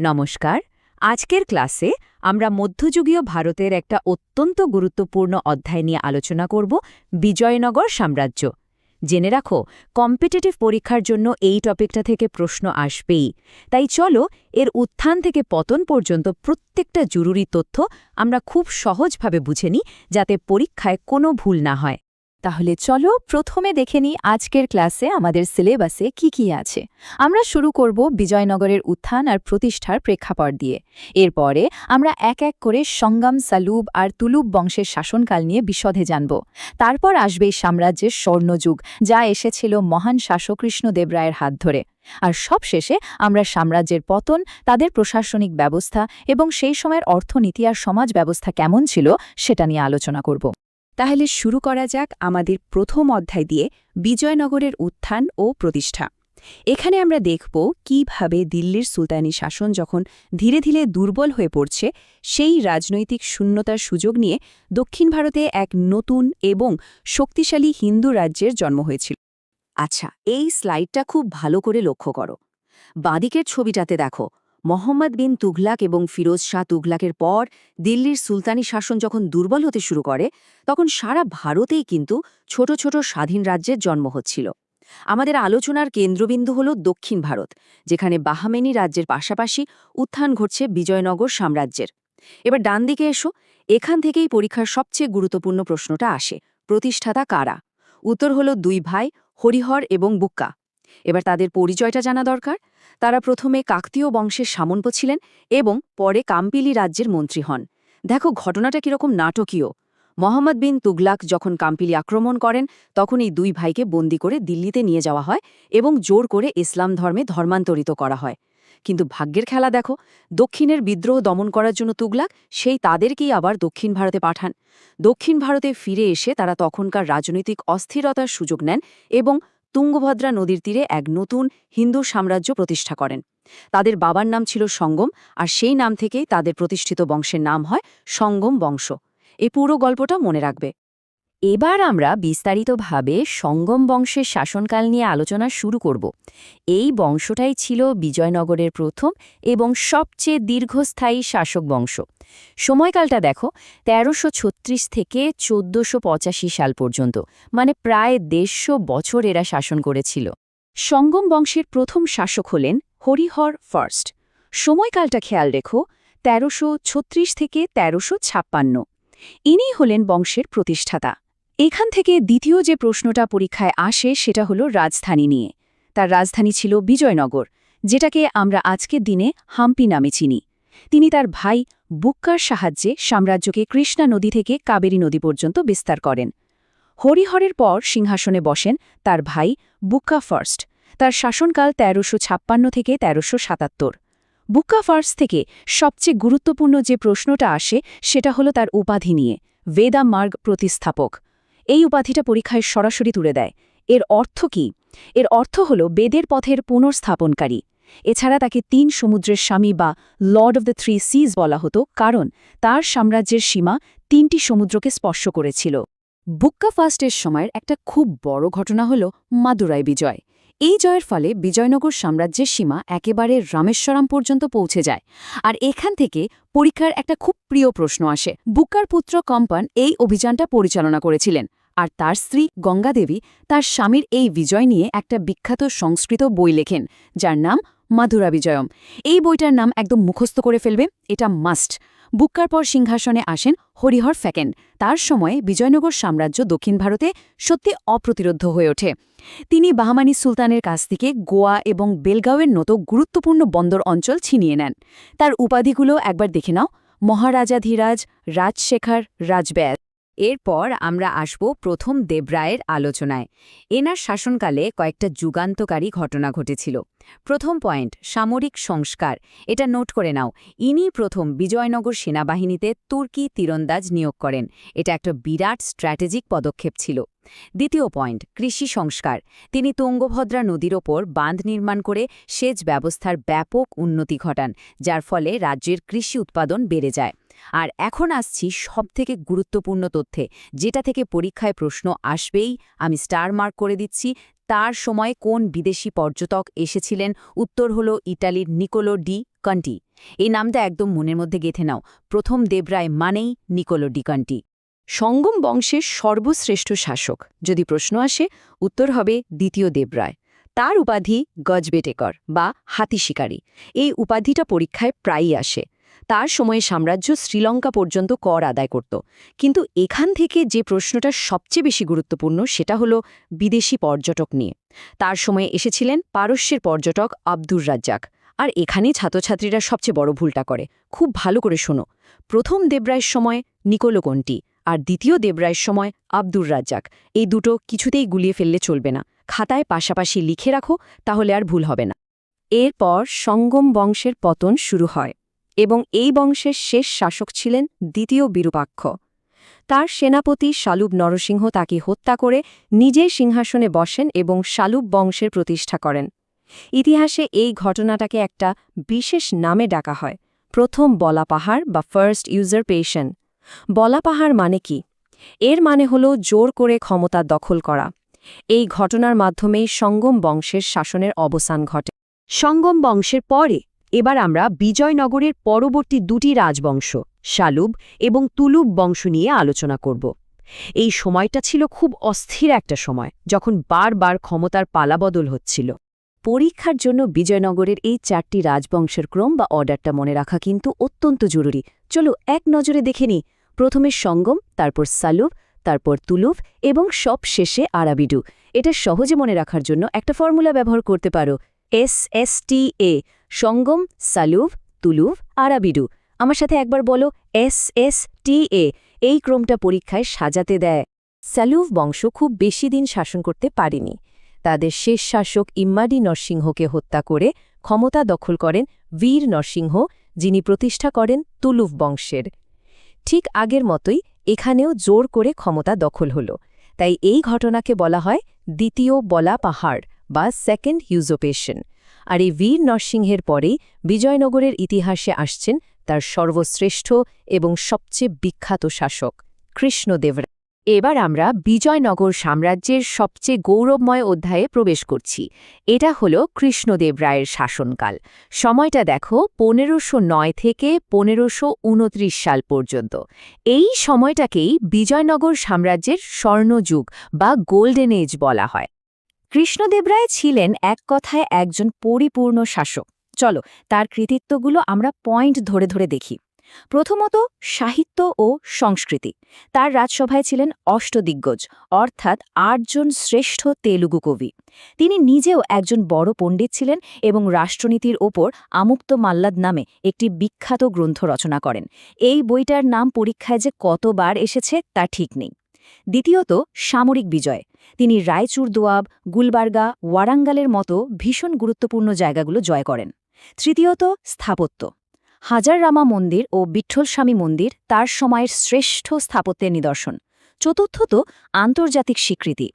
নমস্কার। আজকের ক্লাসে আমরা মধ্যযুগীয় ভারতের একটা অত্যন্ত গুরুত্বপূর্ণ অধ্যায় নিয়ে আলোচনা করব, বিজয়নগর সাম্রাজ্য। জেনে রাখো কম্পিটিটিভ পরীক্ষার জন্য এই টপিকটা থেকে প্রশ্ন আসবেই। তাই চলো, এর উত্থান থেকে পতন পর্যন্ত প্রত্যেকটা জরুরি তথ্য আমরা খুব সহজভাবে বুঝে নিই, যাতে পরীক্ষায় কোনো ভুল না হয়। তাহলে চলো প্রথমে দেখে নিই আজকের ক্লাসে আমাদের সিলেবাসে কি কি আছে। আমরা শুরু করব বিজয়নগরের উত্থান আর প্রতিষ্ঠার প্রেক্ষাপট দিয়ে। এরপরে আমরা এক এক করে সঙ্গম, সালুব আর তুলুব বংশের শাসনকাল নিয়ে বিশদে জানব। তারপর আসবে সাম্রাজ্যের স্বর্ণযুগ, যা এসেছিল মহান শাসক কৃষ্ণদেব রায়ের হাত ধরে। আর সবশেষে আমরা সাম্রাজ্যের পতন, তাদের প্রশাসনিক ব্যবস্থা এবং সেই সময়ের অর্থনীতি আর সমাজ ব্যবস্থা কেমন ছিল, সেটা নিয়ে আলোচনা করব। তাহলে শুরু করা যাক আমাদের প্রথম অধ্যায় দিয়ে বিজয়নগরের উত্থান ও প্রতিষ্ঠা। এখানে আমরা দেখব কীভাবে দিল্লির সুলতানি শাসন যখন ধীরে ধীরে দুর্বল হয়ে পড়ছে, সেই রাজনৈতিক শূন্যতার সুযোগ নিয়ে দক্ষিণ ভারতে এক নতুন এবং শক্তিশালী হিন্দু রাজ্যের জন্ম হয়েছিল। আচ্ছা এই স্লাইডটা খুব ভালো করে লক্ষ্য করো। বাঁদিকের ছবিটাতে দেখো মোহাম্মদ বিন তুঘলাক এবং ফিরোজ শাহ তুঘলাকের পর দিল্লির সুলতানি শাসন যখন দুর্বল হতে শুরু করে, তখন সারা ভারতেই কিন্তু ছোট ছোট স্বাধীন রাজ্যের জন্ম হচ্ছিল। আমাদের আলোচনার কেন্দ্রবিন্দু হল দক্ষিণ ভারত, যেখানে বাহামেনি রাজ্যের পাশাপাশি উত্থান ঘটছে বিজয়নগর সাম্রাজ্যের। এবার ডান দিকে এসো, এখান থেকেই পরীক্ষার সবচেয়ে গুরুত্বপূর্ণ প্রশ্নটা আসে, প্রতিষ্ঠাতা কারা? উত্তর হল দুই ভাই, হরিহর এবং বুক্কা। এবার তাদের পরিচয়টা জানা দরকার। তারা প্রথমে কাকতীয় বংশের সামন্ত ছিলেন এবং পরে কাম্পিলি রাজ্যের মন্ত্রী হন। দেখো ঘটনাটা কীরকম নাটকীয়। মোহাম্মদ বিন তুগলাক যখন কাম্পিলি আক্রমণ করেন, তখন এই দুই ভাইকে বন্দি করে দিল্লিতে নিয়ে যাওয়া হয় এবং জোর করে ইসলাম ধর্মে ধর্মান্তরিত করা হয়। কিন্তু ভাগ্যের খেলা দেখো, দক্ষিণের বিদ্রোহ দমন করার জন্য তুগলাক, সেই তাদেরকেই আবার দক্ষিণ ভারতে পাঠান। দক্ষিণ ভারতে ফিরে এসে তারা তখনকার রাজনৈতিক অস্থিরতার সুযোগ নেন এবং তুঙ্গভদ্রা নদীর তীরে এক নতুন হিন্দু সাম্রাজ্য প্রতিষ্ঠা করেন। তাদের বাবার নাম ছিল সঙ্গম, আর সেই নাম থেকেই তাদের প্রতিষ্ঠিত বংশের নাম হয় সঙ্গম বংশ। এই পুরো গল্পটা মনে রাখবে। এবার আমরা বিস্তারিতভাবে সঙ্গম বংশের শাসনকাল নিয়ে আলোচনা শুরু করব। এই বংশটাই ছিল বিজয়নগরের প্রথম এবং সবচেয়ে দীর্ঘস্থায়ী শাসক বংশ। সময়কালটা দেখো, তেরোশো থেকে চোদ্দশো সাল পর্যন্ত মানে প্রায় দেড়শো বছর এরা শাসন করেছিল। সঙ্গম বংশের প্রথম শাসক হলেন হরিহর ফার্স্ট। সময়কালটা খেয়াল রেখো, তেরোশো থেকে তেরোশো ইনি হলেন বংশের প্রতিষ্ঠাতা। এখান থেকে দ্বিতীয় যে প্রশ্নটা পরীক্ষায় আসে সেটা হলো রাজধানী নিয়ে। তার রাজধানী ছিল বিজয়নগর, যেটাকে আমরা আজকের দিনে হাম্পি নামে চিনি। তিনি তার ভাই বুক্কার সাহায্যে সাম্রাজ্যকে কৃষ্ণা নদী থেকে কাবেরী নদী পর্যন্ত বিস্তার করেন। হরিহরের পর সিংহাসনে বসেন তার ভাই বুক্কা ফার্স্ট। তার শাসনকাল তেরোশো ছাপ্পান্ন থেকে তেরোশো সাতাত্তর। বুক্কা ফার্স্ট থেকে সবচেয়ে গুরুত্বপূর্ণ যে প্রশ্নটা আসে সেটা হলো তার উপাধি নিয়ে, বেদা মার্গ প্রতিস্থাপক। এই উপাধিটা পরীক্ষায় সরাসরি তুলে দেয়। এর অর্থ কি? এর অর্থ হল বেদের পথের পুনর্স্থাপনকারী। এছাড়া তাকে তিন সমুদ্রের স্বামী বা lord of the three seas বলা হতো, কারণ তার সাম্রাজ্যের সীমা তিনটি সমুদ্রকে স্পর্শ করেছিল। বুক্কা ফাস্টের সময়ের একটা খুব বড় ঘটনা হল মাদুরাই বিজয়। এই জয়ের ফলে বিজয়নগর সাম্রাজ্যের সীমা একেবারে রামেশ্বরম পর্যন্ত পৌঁছে যায়। আর এখান থেকে পরীক্ষার একটা খুব প্রিয় প্রশ্ন আসে। বুক্কার পুত্র কম্পান এই অভিযানটা পরিচালনা করেছিলেন। আর তার স্ত্রী গঙ্গাদেবী তার স্বামীর এই বিজয় নিয়ে একটা বিখ্যাত সংস্কৃত বই লেখেন, যার নাম মাধুরা বিজয়ম। এই বইটার নাম একদম মুখস্থ করে ফেলবে, এটা মাস্ট। বুক্কার পর সিংহাসনে আসেন হরিহর ফ্যাকেন। তার সময়ে বিজয়নগর সাম্রাজ্য দক্ষিণ ভারতে সত্যি অপ্রতিরোধ হয়ে ওঠে। তিনি বাহামানি সুলতানের কাছ থেকে গোয়া এবং বেলগাঁওয়ের মতো গুরুত্বপূর্ণ বন্দর অঞ্চল ছিনিয়ে নেন। তার উপাধিগুলো একবার দেখে নাও। মহারাজাধীরাজ, রাজশেখর, রাজব্যাস। এরপর আমরা আসব প্রথম দেবরায়ের আলোচনায়। এনার শাসনকালে কয়েকটা যুগান্তকারী ঘটনা ঘটেছিল। প্রথম পয়েন্ট, সামরিক সংস্কার। এটা নোট করে নাও, ইনি প্রথম বিজয়নগর সেনাবাহিনীতে তুর্কি তীরন্দাজ নিয়োগ করেন। এটা একটা বিরাট স্ট্র্যাটেজিক পদক্ষেপ ছিল। দ্বিতীয় পয়েন্ট, কৃষি সংস্কার। তিনি তুঙ্গভদ্রা নদীর ওপর বাঁধ নির্মাণ করে সেচ ব্যবস্থার ব্যাপক উন্নতি ঘটান, যার ফলে রাজ্যের কৃষি উৎপাদন বেড়ে যায়। আর এখন আসছি সবথেকে গুরুত্বপূর্ণ তথ্যে, যেটা থেকে পরীক্ষায় প্রশ্ন আসবেই। আমি স্টার মার্ক করে দিচ্ছি। তার সময় কোন বিদেশি পর্যটক এসেছিলেন? উত্তর হল ইটালির নিকোলো ডি কন্টি। এই নামটা একদম মনের মধ্যে গেথে নাও। প্রথম দেবরায় মানেই নিকোলো ডিকান্টি সঙ্গম বংশের সর্বশ্রেষ্ঠ শাসক। যদি প্রশ্ন আসে, উত্তর হবে দ্বিতীয় দেবরায়। তার উপাধি গজবেটেকর বা হাতি শিকারী। এই উপাধিটা পরীক্ষায় প্রায়ই আসে। তার সময়ে সাম্রাজ্য শ্রীলঙ্কা পর্যন্ত কর আদায় করত। কিন্তু এখান থেকে যে প্রশ্নটা সবচেয়ে বেশি গুরুত্বপূর্ণ সেটা হলো বিদেশি পর্যটক নিয়ে। তার সময়ে এসেছিলেন পারস্যের পর্যটক আব্দুর রাজ্জাক। আর এখানেই ছাত্রছাত্রীরা সবচেয়ে বড় ভুলটা করে। খুব ভালো করে শোনো। প্রথম দেবরায়ের সময় নিকোলো কোনটি আর দ্বিতীয় দেবরায়ের সময় আব্দুর রাজ্জাক। এই দুটো কিছুতেই গুলিয়ে ফেললে চলবে না। খাতায় পাশাপাশি লিখে রাখো, তাহলে আর ভুল হবে না। এরপর সঙ্গম বংশের পতন শুরু হয়। এবং এই বংশের শেষ শাসক ছিলেন দ্বিতীয় বিরূপাক্ষ। তার সেনাপতি শালুব নরসিংহ তাকে হত্যা করে নিজে সিংহাসনে বসেন এবং শালুব বংশের প্রতিষ্ঠা করেন। ইতিহাসে এই ঘটনাটাকে একটা বিশেষ নামে ডাকা হয়, প্রথম বলা পাহাড় বা ফার্স্ট ইউজার পেশন বলা পাহাড় মানে কি? এর মানে হল জোর করে ক্ষমতা দখল করা। এই ঘটনার মাধ্যমেই সঙ্গম বংশের শাসনের অবসান ঘটে। সঙ্গম বংশের পরে এবার আমরা বিজয়নগরের পরবর্তী দুটি রাজবংশ, শালুব এবং তুলুব বংশ নিয়ে আলোচনা করব। এই সময়টা ছিল খুব অস্থির একটা সময়, যখন বারবার ক্ষমতার পালাবদল হচ্ছিল। পরীক্ষার জন্য বিজয়নগরের এই চারটি রাজবংশের ক্রম বা অর্ডারটা মনে রাখা কিন্তু অত্যন্ত জরুরি। চলো এক নজরে দেখে নিই। প্রথমে সঙ্গম, তারপর সালুব তারপর তুলুভ এবং সব শেষে আরাবিডু। এটা সহজে মনে রাখার জন্য একটা ফর্মুলা ব্যবহার করতে পারো। S S T A, Sangama, Saluva, Tuluva, Aravidu. আমার সাথে একবার বলো, এস এস টি এ, এই ক্রমটা পরীক্ষায় সাজাতে দেয়। স্যালুভ বংশ খুব বেশি দিন শাসন করতে পারেনি। তাদের শেষ শাসক ইম্মাডি নরসিংহকে হত্যা করে ক্ষমতা দখল করেন বীর নরসিংহ, যিনি প্রতিষ্ঠা করেন তুলুভ বংশের। ঠিক আগের মতোই এখানেও জোর করে ক্ষমতা দখল হল। তাই এই ঘটনাকে বলা হয় দ্বিতীয় বলা পাহাড়। বা সেকেন্ড ইউজোপেশন আর এই বীর নরসিংহের পরেই বিজয়নগরের ইতিহাসে আসছেন তার সর্বশ্রেষ্ঠ এবং সবচেয়ে বিখ্যাত শাসক কৃষ্ণদেবরা এবার আমরা বিজয়নগর সাম্রাজ্যের সবচেয়ে গৌরবময় অধ্যায়ে প্রবেশ করছি। এটা হল কৃষ্ণদেব রায়ের শাসনকাল। সময়টা দেখো পনেরোশো নয় থেকে পনেরোশো সাল পর্যন্ত। এই সময়টাকেই বিজয়নগর সাম্রাজ্যের স্বর্ণযুগ বা গোল্ডেন এজ বলা হয়। কৃষ্ণদেব রায় ছিলেন এক কথায় একজন পরিপূর্ণ শাসক। চলো, তার কৃতিত্বগুলো আমরা পয়েন্ট ধরে ধরে দেখি। প্রথমত, সাহিত্য ও সংস্কৃতি। তার রাজসভায় ছিলেন অষ্টদিগ্গজ, অর্থাৎ আটজন শ্রেষ্ঠ তেলুগু কবি। তিনি নিজেও একজন বড় পণ্ডিত ছিলেন এবং রাষ্ট্রনীতির ওপর আমুক্ত মাল্লাদ নামে একটি বিখ্যাত গ্রন্থ রচনা করেন। এই বইটার নাম পরীক্ষায় যে কতবার এসেছে তা ঠিক নেই। দ্বিতীয়ত, সামরিক বিজয়। তিনি রায়চুর দোয়াব, গুলবার্গা, ওয়ারাঙ্গালের মতো ভীষণ গুরুত্বপূর্ণ জায়গাগুলো জয় করেন। তৃতীয়ত, স্থাপত্য। হাজাররামা মন্দির ও বিঠ্ঠলস্বামী মন্দির তার সময়ের শ্রেষ্ঠ স্থাপত্যের নিদর্শন। চতুর্থত, আন্তর্জাতিক স্বীকৃতি।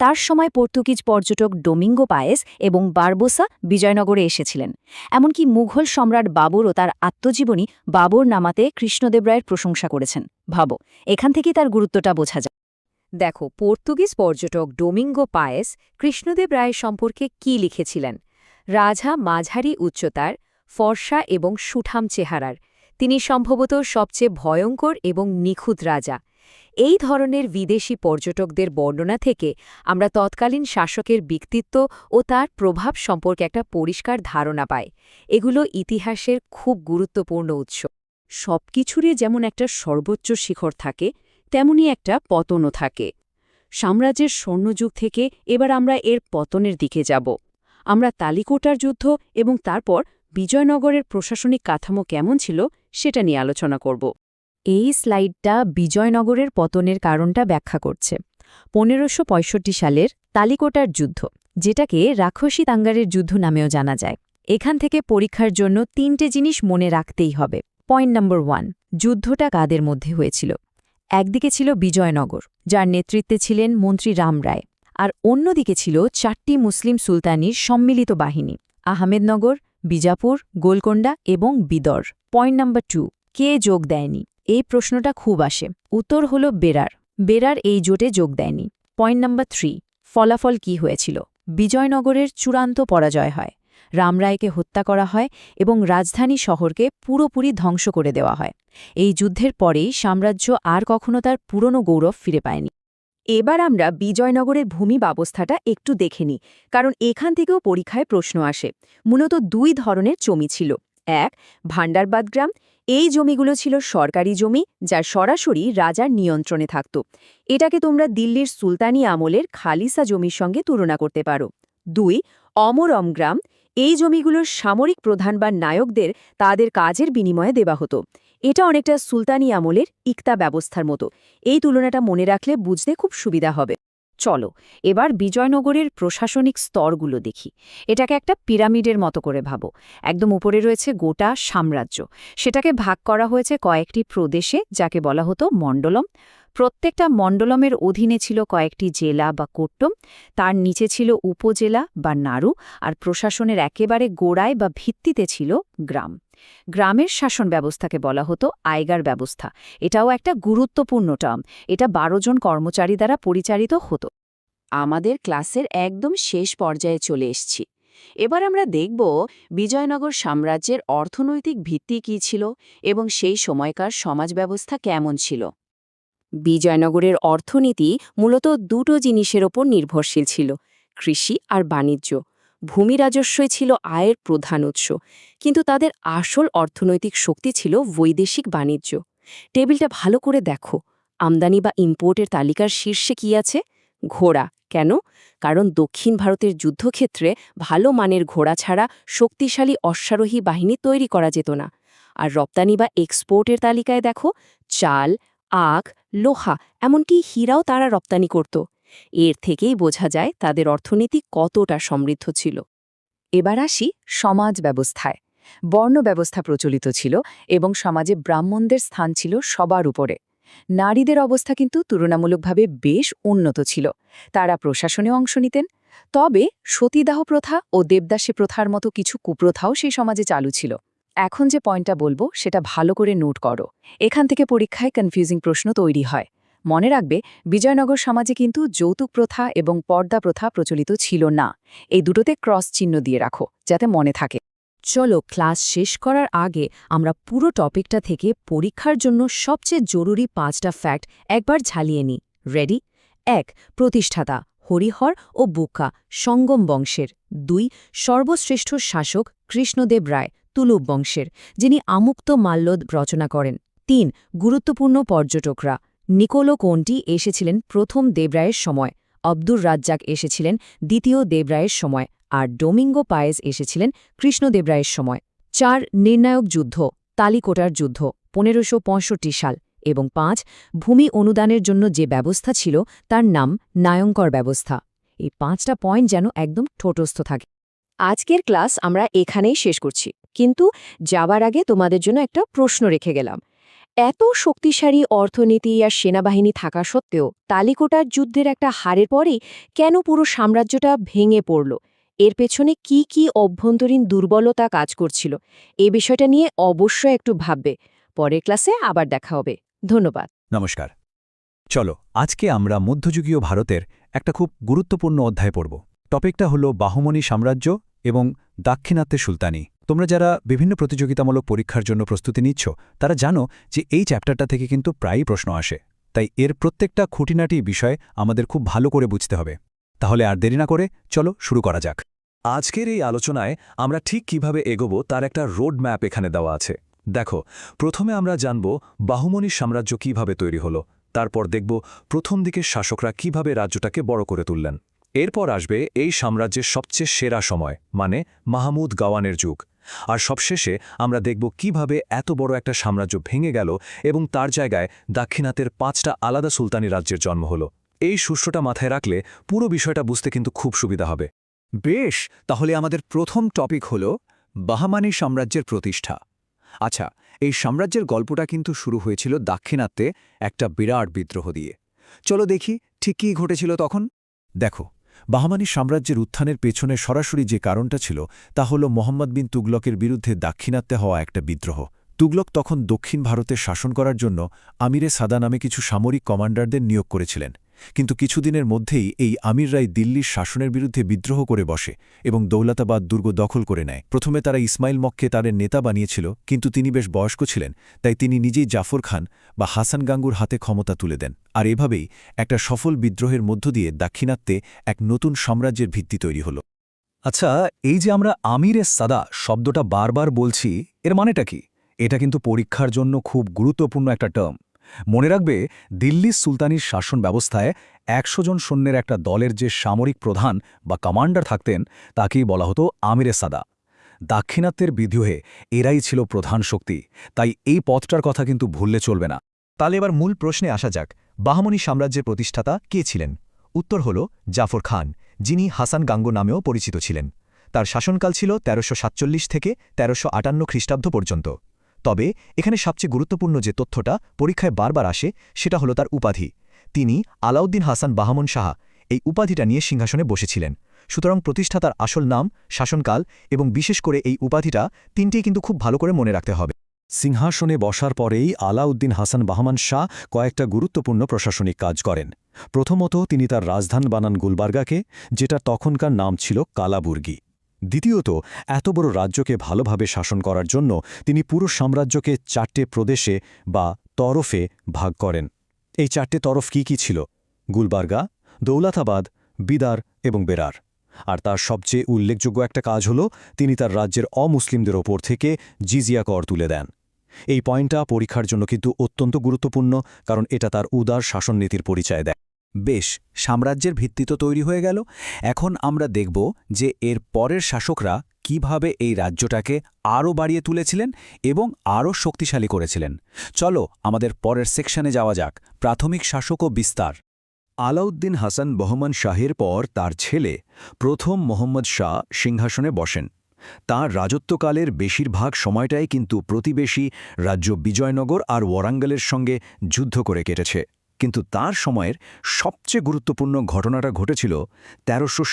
তার সময় পর্তুগিজ পর্যটক ডোমিঙ্গো পায়েস এবং বারবোসা বিজয়নগরে এসেছিলেন। এমনকি মুঘল সম্রাট বাবরও তার আত্মজীবনী বাবর নামাতে কৃষ্ণদেব রায়ের প্রশংসা করেছেন। ভাবো, এখান থেকেই তার গুরুত্বটা বোঝা যায়। দেখো, পর্তুগিজ পর্যটক ডোমিঙ্গো পায়েস কৃষ্ণদেব রায়ের সম্পর্কে কি লিখেছিলেন? রাজা মাঝারি উচ্চতার, ফর্সা এবং সুঠাম চেহারার। তিনি সম্ভবত সবচেয়ে ভয়ঙ্কর এবং নিখুঁত রাজা। এই ধরনের বিদেশি পর্যটকদের বর্ণনা থেকে আমরা তৎকালীন শাসকের ব্যক্তিত্ব ও তার প্রভাব সম্পর্কে একটা পরিষ্কার ধারণা পাই। এগুলো ইতিহাসের খুব গুরুত্বপূর্ণ উৎস। সব সবকিছুরই যেমন একটা সর্বোচ্চ শিখর থাকে তেমনি একটা পতনও থাকে। সাম্রাজ্যের স্বর্ণযুগ থেকে এবার আমরা এর পতনের দিকে যাব। আমরা তালিকোটার যুদ্ধ এবং তারপর বিজয়নগরের প্রশাসনিক কাঠামো কেমন ছিল সেটা নিয়ে আলোচনা করব। এই স্লাইডটা বিজয়নগরের পতনের কারণটা ব্যাখ্যা করছে। পনেরোশো সালের তালিকোটার যুদ্ধ, যেটাকে রাক্ষসী তাঙ্গারের যুদ্ধ নামেও জানা যায়। এখান থেকে পরীক্ষার জন্য তিনটে জিনিস মনে রাখতেই হবে। পয়েন্ট নম্বর ওয়ান, যুদ্ধটা কাদের মধ্যে হয়েছিল? একদিকে ছিল বিজয়নগর, যার নেতৃত্বে ছিলেন মন্ত্রী রাম রায়, আর অন্যদিকে ছিল চারটি মুসলিম সুলতানির সম্মিলিত বাহিনী, আহমেদনগর, বিজাপুর, গোলকোন্ডা এবং বিদর। পয়েন্ট নাম্বার টু, কে যোগ দেয়নি? এই প্রশ্নটা খুব আসে। উত্তর হল বেরার। বেরার এই জোটে যোগ দেয়নি। পয়েন্ট নাম্বার থ্রি, ফলাফল কি হয়েছিল? বিজয়নগরের চূড়ান্ত পরাজয় হয়। রামরায়কে হত্যা করা হয় এবং রাজধানী শহরকে পুরোপুরি ধ্বংস করে দেওয়া হয়। এই যুদ্ধের পরেই সাম্রাজ্য আর কখনো তার পুরনো গৌরব ফিরে পায়নি। এবার আমরা বিজয়নগরের ভূমি ব্যবস্থাটা একটু দেখে নিই, কারণ এখান থেকেও পরীক্ষায় প্রশ্ন আসে। মূলত দুই ধরনের জমি ছিল। এক ভান্ডারবাদ গ্রাম। এই জমিগুলো ছিল সরকারি জমি যা সরাসরি রাজার নিয়ন্ত্রণে থাকত। এটাকে তোমরা দিল্লির সুলতানি আমলের খালিসা জমির সঙ্গে তুলনা করতে পারো। দুই, অমরম গ্রাম। এই জমিগুলোর সামরিক প্রধান বা নায়কদের তাদের কাজের বিনিময়ে দেওয়া হতো। এটা অনেকটা সুলতানি আমলের ইকতা ব্যবস্থার মতো। এই তুলনাটা মনে রাখলে বুঝতে খুব সুবিধা হবে। চলো, এবার বিজয়নগরের প্রশাসনিক স্তরগুলো দেখি। এটাকে একটা পিরামিডের মতো করে ভাবো। একদম উপরে রয়েছে গোটা সাম্রাজ্য। সেটাকে ভাগ করা হয়েছে কয়েকটি প্রদেশে, যাকে বলা হতো মণ্ডলম। প্রত্যেকটা মণ্ডলমের অধীনে ছিল কয়েকটি জেলা বা কোট্টম। তার নিচে ছিল উপজেলা বা নাড়ু আর প্রশাসনের একেবারে গোড়ায় বা ভিত্তিতে ছিল গ্রাম। গ্রামের শাসন ব্যবস্থাকে বলা হতো আয়গার ব্যবস্থা। এটাও একটা গুরুত্বপূর্ণ টার্ম এটা বারো জন কর্মচারী দ্বারা পরিচালিত হতো। আমাদের ক্লাসের একদম শেষ পর্যায়ে চলে এসছি। এবার আমরা দেখব বিজয়নগর সাম্রাজ্যের অর্থনৈতিক ভিত্তি কী ছিল এবং সেই সময়কার সমাজ ব্যবস্থা কেমন ছিল। বিজয়নগরের অর্থনীতি মূলত দুটো জিনিসের ওপর নির্ভরশীল ছিল, কৃষি আর বাণিজ্য। ভূমি রাজস্বই ছিল আয়ের প্রধান উৎস, কিন্তু তাদের আসল অর্থনৈতিক শক্তি ছিল বৈদেশিক বাণিজ্য। টেবিলটা ভালো করে দেখো, আমদানি বা ইম্পোর্টের তালিকার শীর্ষে কি আছে? ঘোড়া। কেন? কারণ দক্ষিণ ভারতের যুদ্ধক্ষেত্রে ভালো মানের ঘোড়া ছাড়া শক্তিশালী অশ্বারোহী বাহিনী তৈরি করা যেত না। আর রপ্তানি বা এক্সপোর্টের তালিকায় দেখো, চাল আখ, লোহা, এমনকি হীরাও তারা রপ্তানি করত। এর থেকেই বোঝা যায় তাদের অর্থনীতি কতটা সমৃদ্ধ ছিল। এবার আসি সমাজ ব্যবস্থায়। বর্ণ ব্যবস্থা প্রচলিত ছিল এবং সমাজে ব্রাহ্মণদের স্থান ছিল সবার উপরে। নারীদের অবস্থা কিন্তু তুলনামূলকভাবে বেশ উন্নত ছিল। তারা প্রশাসনে অংশ নিতেন। তবে সতীদাহ প্রথা ও দেবদাসী প্রথার মতো কিছু কুপ্রথাও সেই সমাজে চালু ছিল। এখন যে পয়েন্টটা বলব, সেটা ভালো করে নোট করো। এখান থেকে পরীক্ষায় কনফিউজিং প্রশ্ন তৈরি হয়। মনে রাখবে, বিজয়নগর সমাজে কিন্তু যৌতুক প্রথা এবং পর্দা প্রথা প্রচলিত ছিল না। এই দুটোতে ক্রস চিহ্ন দিয়ে রাখো, যাতে মনে থাকে। চলো ক্লাস শেষ করার আগে আমরা পুরো টপিকটা থেকে পরীক্ষার জন্য সবচেয়ে জরুরি পাঁচটা ফ্যাক্ট একবার ঝালিয়ে নিই। রেডি এক, প্রতিষ্ঠাতা, হরিহর ও বুকা, সঙ্গম বংশের। দুই, সর্বশ্রেষ্ঠ শাসক, কৃষ্ণদেব রায়। তুলুব বংশের, যিনি আমুক্ত মাল্যদ রচনা করেন। তিন, গুরুত্বপূর্ণ পর্যটকরা। নিকোলো কোনটি এসেছিলেন প্রথম দেবরায়ের সময়। আব্দুর রাজ্জাক এসেছিলেন দ্বিতীয় দেবরায়ের সময়। আর ডোমিঙ্গো পায়েস এসেছিলেন কৃষ্ণদেবরায়ের সময়। চার, নির্ণায়ক যুদ্ধ, তালিকোটার যুদ্ধ, পনেরোশো সাল। এবং পাঁচ, ভূমি অনুদানের জন্য যে ব্যবস্থা ছিল, তার নাম নায়ঙ্কর ব্যবস্থা। এই পাঁচটা পয়েন্ট যেন একদম ঠোটস্থ থাকে। আজকের ক্লাস আমরা এখানেই শেষ করছি। কিন্তু যাবার আগে তোমাদের জন্য একটা প্রশ্ন রেখে গেলাম। এত শক্তিশালী অর্থনীতি আর সেনাবাহিনী থাকা সত্ত্বেও তালিকোটার যুদ্ধের একটা হারের পরেই কেন পুরো সাম্রাজ্যটা ভেঙে পড়ল? এর পেছনে কি কি অভ্যন্তরীণ দুর্বলতা কাজ করছিল? এ বিষয়টা নিয়ে অবশ্যই একটু ভাববে। পরের ক্লাসে আবার দেখা হবে। ধন্যবাদ। নমস্কার। চলো, আজকে আমরা মধ্যযুগীয় ভারতের একটা খুব গুরুত্বপূর্ণ অধ্যায় পড়ব। টপিকটা হল বাহুমনি সাম্রাজ্য এবং দাক্ষিণাত্যের সুলতানি। তোমরা যারা বিভিন্ন প্রতিযোগিতামূলক পরীক্ষার জন্য প্রস্তুতি নিচ্ছ, তারা জানো যে এই চ্যাপ্টারটা থেকে কিন্তু প্রায়ই প্রশ্ন আসে। তাই এর প্রত্যেকটা খুঁটিনাটি বিষয় আমাদের খুব ভালো করে বুঝতে হবে। তাহলে আর দেরি না করে চলো শুরু করা যাক। আজকের এই আলোচনায় আমরা ঠিক কীভাবে এগোবো তার একটা রোড ম্যাপ এখানে দেওয়া আছে। দেখো, প্রথমে আমরা জানব বাহুমনির সাম্রাজ্য কীভাবে তৈরি হলো। তারপর দেখব প্রথম দিকের শাসকরা কীভাবে রাজ্যটাকে বড় করে তুললেন। এরপর আসবে এই সাম্রাজ্যের সবচেয়ে সেরা সময় মানে মাহমুদ গাওয়ানের যুগ। আর সবশেষে আমরা দেখব কীভাবে এত বড় একটা সাম্রাজ্য ভেঙে গেল এবং তার জায়গায় দাক্ষিণাতের পাঁচটা আলাদা সুলতানি রাজ্যের জন্ম হলো। এই সুষ্ঠুটা মাথায় রাখলে পুরো বিষয়টা বুঝতে কিন্তু খুব সুবিধা হবে। বেশ, তাহলে আমাদের প্রথম টপিক হল বাহামানি সাম্রাজ্যের প্রতিষ্ঠা। আচ্ছা এই সাম্রাজ্যের গল্পটা কিন্তু শুরু হয়েছিল দাক্ষিণাত্যে একটা বিরাট বিদ্রোহ দিয়ে। চলো দেখি ঠিক কী ঘটেছিল তখন। দেখো বাহামানি সাম্রাজ্যের উত্থানের পেছনে সরাসরি যে কারণটা ছিল, তা হল মোহাম্মদ বিন তুগলকের বিরুদ্ধে দাক্ষিণাত্যে হওয়া একটা বিদ্রোহ। তুগলক তখন দক্ষিণ ভারতে শাসন করার জন্য আমিরে সাদা নামে কিছু সামরিক কমান্ডারদের নিয়োগ করেছিলেন। কিন্তু কিছুদিনের মধ্যেই এই আমির আমিররাই দিল্লির শাসনের বিরুদ্ধে বিদ্রোহ করে বসে এবং দৌলতাবাদ দুর্গ দখল করে নেয়। প্রথমে তারা ইসমাইল মক্কে তাদের নেতা বানিয়েছিল, কিন্তু তিনি বেশ বয়স্ক ছিলেন, তাই তিনি নিজেই জাফর খান বা হাসান গাঙ্গুর হাতে ক্ষমতা তুলে দেন। আর এভাবেই একটা সফল বিদ্রোহের মধ্য দিয়ে দাক্ষিণাত্যে এক নতুন সাম্রাজ্যের ভিত্তি তৈরি হল। আচ্ছা এই যে আমরা আমিরে সাদা শব্দটা বারবার বলছি, এর মানেটা কি? এটা কিন্তু পরীক্ষার জন্য খুব গুরুত্বপূর্ণ একটা টার্ম মনে রাখবে, দিল্লির সুলতানির শাসন ব্যবস্থায় একশো জন সৈন্যের একটা দলের যে সামরিক প্রধান বা কমান্ডার থাকতেন, তাকেই বলা হতো আমিরে সাদা। দাক্ষিণাত্যের বিদ্রোহে এরাই ছিল প্রধান শক্তি, তাই এই পথটার কথা কিন্তু ভুললে চলবে না। তাহলে এবার মূল প্রশ্নে আসা যাক, বাহমনি সাম্রাজ্যের প্রতিষ্ঠাতা কে ছিলেন? উত্তর হল জাফর খান, যিনি হাসান গাঙ্গ নামেও পরিচিত ছিলেন। তার শাসনকাল ছিল তেরোশো থেকে তেরোশো খ্রিস্টাব্দ পর্যন্ত। তবে এখানে সবচেয়ে গুরুত্বপূর্ণ যে তথ্যটা পরীক্ষায় বারবার আসে সেটা হলো তার উপাধি। তিনি আলাউদ্দিন হাসান বাহামন সাহা এই উপাধিটা নিয়ে সিংহাসনে বসেছিলেন। সুতরাং প্রতিষ্ঠাতার আসল নাম, শাসনকাল এবং বিশেষ করে এই উপাধিটা তিনটেই কিন্তু খুব ভালো করে মনে রাখতে হবে। সিংহাসনে বসার পরেই আলাউদ্দিন হাসান বাহমান শাহ কয়েকটা গুরুত্বপূর্ণ প্রশাসনিক কাজ করেন। প্রথমত তিনি তার রাজধান বানান গুলবার্গাকে, যেটা তখনকার নাম ছিল কালাবুর্গি। দ্বিতীয়ত, এত বড় রাজ্যকে ভালোভাবে শাসন করার জন্য তিনি পুরো সাম্রাজ্যকে চারটে প্রদেশে বা তরফে ভাগ করেন। এই চারটে তরফ কি কি ছিল? গুলবার্গা, দৌলাতাবাদ, বিদার এবং বেরার। আর তার সবচেয়ে উল্লেখযোগ্য একটা কাজ হল, তিনি তার রাজ্যের অমুসলিমদের ওপর থেকে জিজিয়া কর তুলে দেন। এই পয়েন্টটা পরীক্ষার জন্য কিন্তু অত্যন্ত গুরুত্বপূর্ণ, কারণ এটা তার উদার শাসননীতির পরিচয় দেয়। বেশ, সাম্রাজ্যের ভিত্তি তো তৈরি হয়ে গেল। এখন আমরা দেখব যে এর পরের শাসকরা কীভাবে এই রাজ্যটাকে আরও বাড়িয়ে তুলেছিলেন এবং আরও শক্তিশালী করেছিলেন। চলো আমাদের পরের সেকশনে যাওয়া যাক। প্রাথমিক শাসক ও বিস্তার। আলাউদ্দিন হাসান বহমান শাহের পর তার ছেলে প্রথম মোহাম্মদ শাহ সিংহাসনে বসেন। তাঁর রাজত্বকালের বেশিরভাগ সময়টাই কিন্তু প্রতিবেশী রাজ্য বিজয়নগর আর ওয়ারাঙ্গলের সঙ্গে যুদ্ধ করে কেটেছে। কিন্তু তার সময়ের সবচেয়ে গুরুত্বপূর্ণ ঘটনাটা ঘটেছিল তেরোশো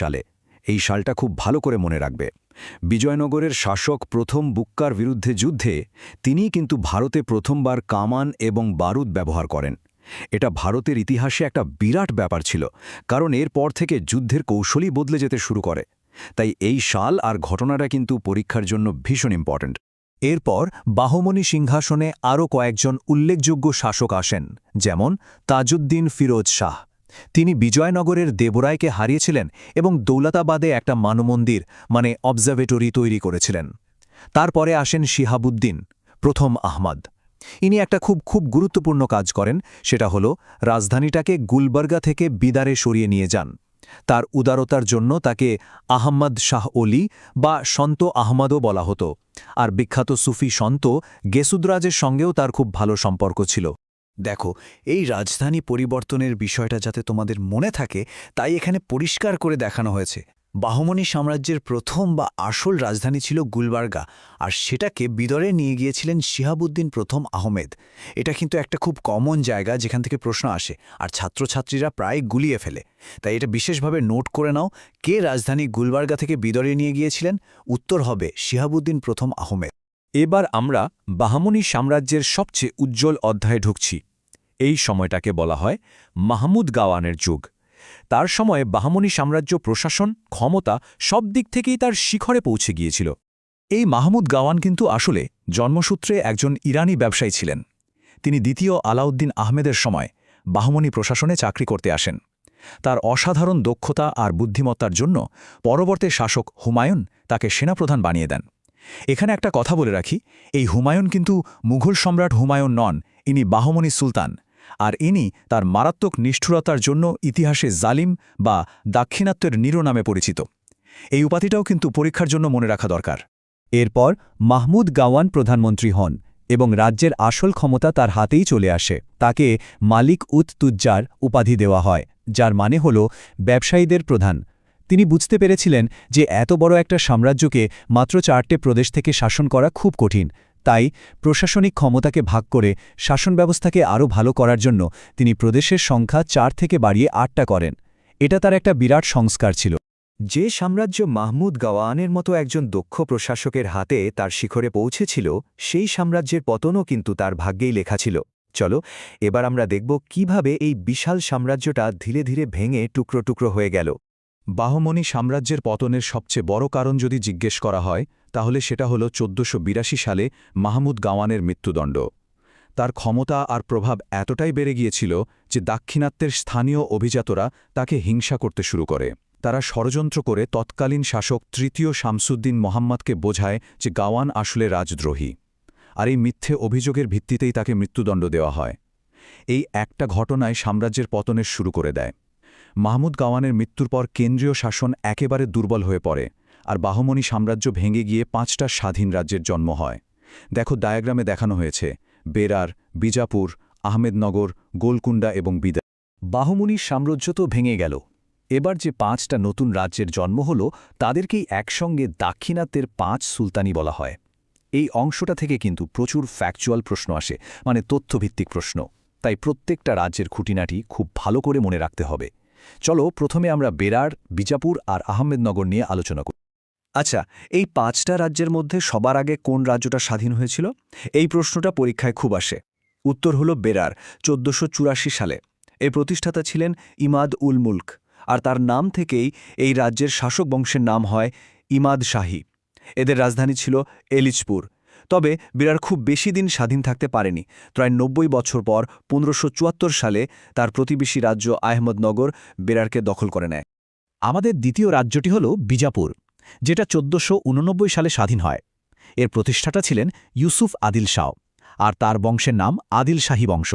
সালে। এই সালটা খুব ভালো করে মনে রাখবে। বিজয়নগরের শাসক প্রথম বুক্কার বিরুদ্ধে যুদ্ধে তিনিই কিন্তু ভারতে প্রথমবার কামান এবং বারুদ ব্যবহার করেন। এটা ভারতের ইতিহাসে একটা বিরাট ব্যাপার ছিল, কারণ এরপর থেকে যুদ্ধের কৌশলই বদলে যেতে শুরু করে। তাই এই সাল আর ঘটনাটা কিন্তু পরীক্ষার জন্য ভীষণ ইম্পর্ট্যান্ট এরপর বাহমনি সিংহাসনে আরও কয়েকজন উল্লেখযোগ্য শাসক আসেন, যেমন তাজউদ্দিন ফিরোজ শাহ। তিনি বিজয়নগরের দেবরায়কে হারিয়েছিলেন এবং দৌলতাবাদে একটা মানমন্দির মানে অবজারভেটরি তৈরি করেছিলেন। তারপরে আসেন শিহাবুদ্দিন, প্রথম আহমদ। ইনি একটা খুব খুব গুরুত্বপূর্ণ কাজ করেন, সেটা হল রাজধানীটাকে গুলবার্গা থেকে বিদারে সরিয়ে নিয়ে যান। তার উদারতার জন্য তাকে আহম্মদ শাহ অলি বা সন্ত আহমদও বলা হতো। আর বিখ্যাত সুফি সন্ত গেসুদরাজের সঙ্গেও তার খুব ভালো সম্পর্ক ছিল। দেখো, এই রাজধানী পরিবর্তনের বিষয়টা যাতে তোমাদের মনে থাকে, তাই এখানে পরিষ্কার করে দেখানো হয়েছে। বাহমনি সাম্রাজ্যের প্রথম বা আসল রাজধানী ছিল গুলবার্গা, আর সেটাকে বিদরে নিয়ে গিয়েছিলেন শিহাবুদ্দিন প্রথম আহমেদ। এটা কিন্তু একটা খুব কমন জায়গা যেখান থেকে প্রশ্ন আসে, আর ছাত্রছাত্রীরা প্রায় গুলিয়ে ফেলে। তাই এটা বিশেষভাবে নোট করে নাও, কে রাজধানী গুলবার্গা থেকে বিদরে নিয়ে গিয়েছিলেন? উত্তর হবে শিহাবুদ্দিন প্রথম আহমেদ। এবার আমরা বাহামনি সাম্রাজ্যের সবচেয়ে উজ্জ্বল অধ্যায়ে ঢুকছি। এই সময়টাকে বলা হয় মাহমুদ গাওয়ানের যুগ। তার সময়ে বাহামনি সাম্রাজ্য, প্রশাসন, ক্ষমতা সব দিক থেকেই তার শিখরে পৌঁছে গিয়েছিল। এই মাহমুদ গাওয়ান কিন্তু আসলে জন্মসূত্রে একজন ইরানি ব্যবসায়ী ছিলেন। তিনি দ্বিতীয় আলাউদ্দিন আহমেদের সময় বাহমনি প্রশাসনে চাকরি করতে আসেন। তার অসাধারণ দক্ষতা আর বুদ্ধিমত্তার জন্য পরবর্তী শাসক হুমায়ুন তাকে সেনাপ্রধান বানিয়ে দেন। এখানে একটা কথা বলে রাখি, এই হুমায়ুন কিন্তু মুঘল সম্রাট হুমায়ুন নন, ইনি বাহমনি সুলতান। আর ইনি তার মারাত্মক নিষ্ঠুরতার জন্য ইতিহাসে জালিম বা দাক্ষিণাত্যের নিরো নামে পরিচিত। এই উপাধিটাও কিন্তু পরীক্ষার জন্য মনে রাখা দরকার। এরপর মাহমুদ গাওয়ান প্রধানমন্ত্রী হন এবং রাজ্যের আসল ক্ষমতা তার হাতেই চলে আসে। তাকে মালিক উত তুজ্জার উপাধি দেওয়া হয়, যার মানে হল ব্যবসায়ীদের প্রধান। তিনি বুঝতে পেরেছিলেন যে এত বড় একটা সাম্রাজ্যকে মাত্র চারটে প্রদেশ থেকে শাসন করা খুব কঠিন। তাই প্রশাসনিক ক্ষমতাকে ভাগ করে শাসন ব্যবস্থাকে আরও ভালো করার জন্য তিনি প্রদেশের সংখ্যা চার থেকে বাড়িয়ে আটটা করেন। এটা তার একটা বিরাট সংস্কার ছিল। যে সাম্রাজ্য মাহমুদ গাওয়ানের মতো একজন দক্ষ প্রশাসকের হাতে তার শিখরে পৌঁছেছিল, সেই সাম্রাজ্যের পতনও কিন্তু তার ভাগ্যেই লেখা ছিল। চলো, এবার আমরা দেখব কীভাবে এই বিশাল সাম্রাজ্যটা ধীরে ধীরে ভেঙে টুকরো টুকরো হয়ে গেল। বাহমনি সাম্রাজ্যের পতনের সবচেয়ে বড় কারণ যদি জিজ্ঞেস করা হয় তাহলে সেটা হল চোদ্দশো সালে মাহমুদ গাওয়ানের মৃত্যুদণ্ড। তার ক্ষমতা আর প্রভাব এতটাই বেড়ে গিয়েছিল যে দাক্ষিণাত্যের স্থানীয় অভিজাতরা তাকে হিংসা করতে শুরু করে। তারা ষড়যন্ত্র করে তৎকালীন শাসক তৃতীয় শামসুদ্দিন মোহাম্মদকে বোঝায় যে গাওয়ান আসলে রাজদ্রোহী। আর এই মিথ্যে অভিযোগের ভিত্তিতেই তাকে মৃত্যুদণ্ড দেওয়া হয়। এই একটা ঘটনায় সাম্রাজ্যের পতনের শুরু করে দেয়। মাহমুদ গাওয়ানের মৃত্যুর পর কেন্দ্রীয় শাসন একেবারে দুর্বল হয়ে পড়ে। আর বাহমনি সাম্রাজ্য ভেঙে গিয়ে পাঁচটা স্বাধীন রাজ্যের জন্ম হয়। দেখো ডায়াগ্রামে দেখানো হয়েছে, বেরার, বিজাপুর, আহমেদনগর গোলকুন্ডা এবং বিদা। বাহমনির সাম্রাজ্য তো ভেঙে গেল। এবার যে পাঁচটা নতুন রাজ্যের জন্ম হল, তাদেরকেই একসঙ্গে দাক্ষিণাত্যের পাঁচ সুলতানি বলা হয়। এই অংশটা থেকে কিন্তু প্রচুর ফ্যাকচুয়াল প্রশ্ন আসে মানে তথ্যভিত্তিক প্রশ্ন। তাই প্রত্যেকটা রাজ্যের খুঁটিনাটি খুব ভালো করে মনে রাখতে হবে। চলো প্রথমে আমরা বেরার, বিজাপুর আর আহমেদনগর নিয়ে আলোচনা করি। আচ্ছা এই পাঁচটা রাজ্যের মধ্যে সবার আগে কোন রাজ্যটা স্বাধীন হয়েছিল? এই প্রশ্নটা পরীক্ষায় খুব আসে। উত্তর হল বেরার, চোদ্দশো সালে। এর প্রতিষ্ঠাতা ছিলেন ইমাদ উল মুল্ক, আর তার নাম থেকেই এই রাজ্যের শাসক বংশের নাম হয় ইমাদ শাহী। এদের রাজধানী ছিল এলিচপুর। তবে বিরার খুব বেশি দিন স্বাধীন থাকতে পারেনি। প্রায় নব্বই বছর পর পনেরোশো সালে তার প্রতিবেশী রাজ্য আহমদনগর বিরারকে দখল করে নেয়। আমাদের দ্বিতীয় রাজ্যটি হল বিজাপুর। যেটা চোদ্দশো সালে স্বাধীন হয়। এর প্রতিষ্ঠাতা ছিলেন ইউসুফ আদিল শাহ আর তার বংশের নাম আদিল শাহী বংশ।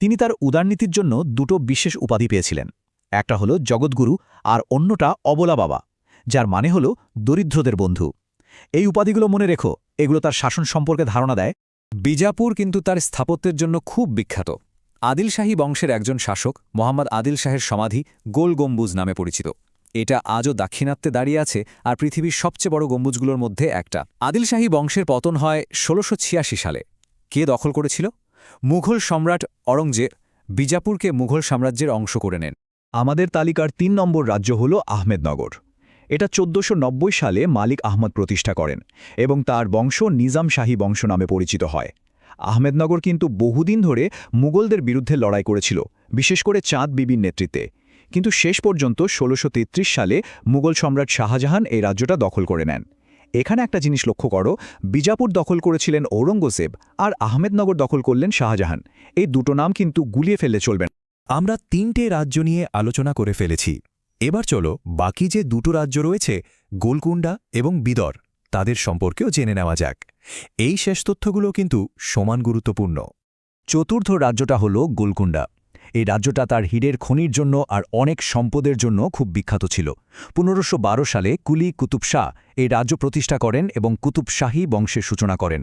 তিনি তার উদারনীতির জন্য দুটো বিশেষ উপাধি পেয়েছিলেন। একটা হল জগৎগুরু আর অন্যটা অবলা বাবা, যার মানে হল দরিদ্রদের বন্ধু। এই উপাধিগুলো মনে রেখো, এগুলো তার শাসন সম্পর্কে ধারণা দেয়। বিজাপুর কিন্তু তার স্থাপত্যের জন্য খুব বিখ্যাত। আদিল শাহী বংশের একজন শাসক মোহাম্মদ আদিল শাহের সমাধি গোল গম্বুজ নামে পরিচিত। এটা আজও দাক্ষিণাত্যে দাঁড়িয়ে আছে আর পৃথিবীর সবচেয়ে বড় গম্বুজগুলোর মধ্যে একটা। আদিল শাহী বংশের পতন হয় ষোলোশো সালে। কে দখল করেছিল? মুঘল সম্রাট অরঙ্গজেব বিজাপুরকে মুঘল সাম্রাজ্যের অংশ করে নেন। আমাদের তালিকার তিন নম্বর রাজ্য হল আহমেদনগর। এটা চোদ্দশো সালে মালিক আহমদ প্রতিষ্ঠা করেন এবং তার বংশ নিজাম শাহী বংশ নামে পরিচিত হয়। আহমেদনগর কিন্তু বহুদিন ধরে মুঘলদের বিরুদ্ধে লড়াই করেছিল, বিশেষ করে চাঁদ বিবির নেতৃত্বে। কিন্তু শেষ পর্যন্ত ষোলোশো সালে মুঘল সম্রাট শাহজাহান এই রাজ্যটা দখল করে নেন। এখানে একটা জিনিস লক্ষ্য করো, বিজাপুর দখল করেছিলেন ঔরঙ্গজেব আর আহমেদনগর দখল করলেন শাহজাহান। এই দুটো নাম কিন্তু গুলিয়ে ফেললে চলবে না। আমরা তিনটে রাজ্য নিয়ে আলোচনা করে ফেলেছি। এবার চলো বাকি যে দুটো রাজ্য রয়েছে, গোলকুণ্ডা এবং বিদর, তাদের সম্পর্কেও জেনে নেওয়া যাক। এই শেষ তথ্যগুলো কিন্তু সমান গুরুত্বপূর্ণ। চতুর্থ রাজ্যটা হল গোলকুন্ডা এই রাজ্যটা তার হীরের খনির জন্য আর অনেক সম্পদের জন্য খুব বিখ্যাত ছিল। পনেরোশো সালে কুলি কুতুব শাহ এই রাজ্য প্রতিষ্ঠা করেন এবং কুতুব শাহী বংশের সূচনা করেন।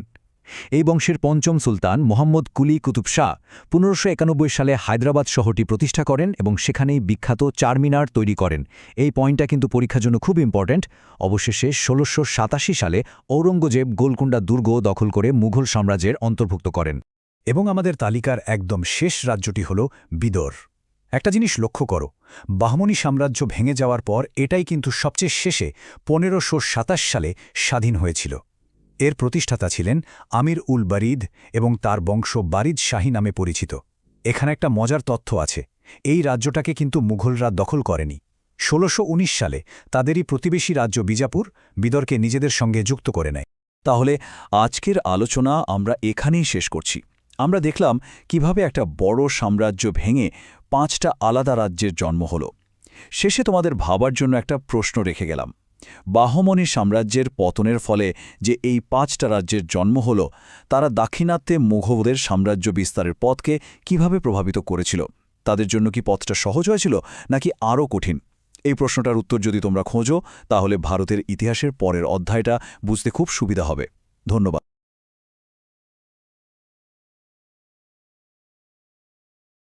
এই বংশের পঞ্চম সুলতান মোহাম্মদ কুলি কুতুব শাহ পনেরোশো সালে হায়দ্রাবাদ শহরটি প্রতিষ্ঠা করেন এবং সেখানেই বিখ্যাত চারমিনার তৈরি করেন। এই পয়েন্টটা কিন্তু পরীক্ষার জন্য খুব ইম্পর্ট্যান্ট অবশেষে ষোলোশো সালে ঔরঙ্গজেব গোলকুন্ডা দুর্গ দখল করে মুঘল সাম্রাজ্যের অন্তর্ভুক্ত করেন। এবং আমাদের তালিকার একদম শেষ রাজ্যটি হল বিদর। একটা জিনিস লক্ষ্য করো, বাহমনি সাম্রাজ্য ভেঙে যাওয়ার পর এটাই কিন্তু সবচেয়ে শেষে পনেরোশো সালে স্বাধীন হয়েছিল। এর প্রতিষ্ঠাতা ছিলেন আমির উল বারিদ এবং তার বংশ বারিদ শাহী নামে পরিচিত। এখানে একটা মজার তথ্য আছে, এই রাজ্যটাকে কিন্তু মুঘলরা দখল করেনি। ষোলোশো সালে তাদেরই প্রতিবেশী রাজ্য বিজাপুর বিদরকে নিজেদের সঙ্গে যুক্ত করে নেয়। তাহলে আজকের আলোচনা আমরা এখানেই শেষ করছি। আমরা দেখলাম কীভাবে একটা বড় সাম্রাজ্য ভেঙে পাঁচটা আলাদা রাজ্যের জন্ম হল। শেষে তোমাদের ভাবার জন্য একটা প্রশ্ন রেখে গেলাম। বাহমনি সাম্রাজ্যের পতনের ফলে যে এই পাঁচটা রাজ্যের জন্ম হল, তারা দাক্ষিণাত্যে মুঘলদের সাম্রাজ্য বিস্তারের পথকে কীভাবে প্রভাবিত করেছিল? তাদের জন্য কি পথটা সহজ হয়েছিল, নাকি আরও কঠিন? এই প্রশ্নটার উত্তর যদি তোমরা খোঁজো, তাহলে ভারতের ইতিহাসের পরের অধ্যায়টা বুঝতে খুব সুবিধা হবে। ধন্যবাদ।